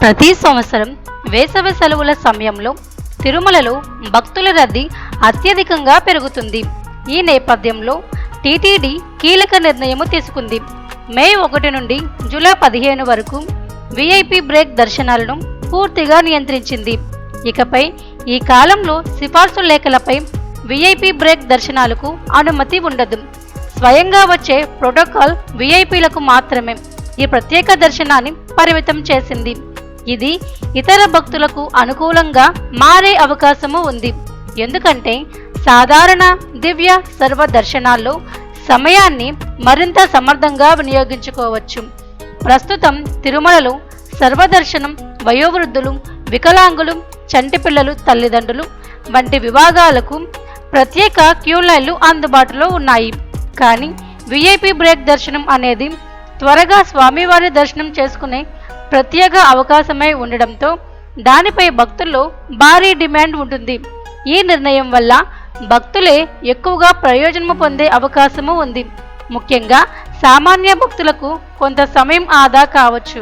ప్రతి సంవత్సరం వేసవి సెలవుల సమయంలో తిరుమలలో భక్తుల రద్దీ అత్యధికంగా పెరుగుతుంది. ఈ నేపథ్యంలో టీటీడీ కీలక నిర్ణయం తీసుకుంది. మే ఒకటి నుండి జూలై పదిహేను వరకు విఐపి బ్రేక్ దర్శనాలను పూర్తిగా నియంత్రించింది. ఇకపై ఈ కాలంలో సిఫార్సు లేఖలపై విఐపి బ్రేక్ దర్శనాలకు అనుమతి ఉండదు. స్వయంగా వచ్చే ప్రోటోకాల్ విఐపీలకు మాత్రమే ఈ ప్రత్యేక దర్శనాన్ని పరిమితం చేసింది. ఇది ఇతర భక్తులకు అనుకూలంగా మారే అవకాశము ఉంది. ఎందుకంటే సాధారణ దివ్య సర్వ దర్శనాల్లో సమయాన్ని మరింత సమర్థంగా వినియోగించుకోవచ్చు. ప్రస్తుతం తిరుమలలో సర్వదర్శనం వయోవృద్ధులు వికలాంగులు చంటి పిల్లలు తల్లిదండ్రులు వంటి విభాగాలకు ప్రత్యేక క్యూ లైన్లు అందుబాటులో ఉన్నాయి. కానీ విఐపి బ్రేక్ దర్శనం అనేది త్వరగా స్వామివారి దర్శనం చేసుకునే ప్రత్యేక అవకాశమై ఉండడంతో దానిపై భక్తుల్లో భారీ డిమాండ్ ఉంటుంది. ఈ నిర్ణయం వల్ల భక్తులే ఎక్కువగా ప్రయోజనము పొందే అవకాశము ఉంది. ముఖ్యంగా సామాన్య భక్తులకు కొంత సమయం ఆదా కావచ్చు.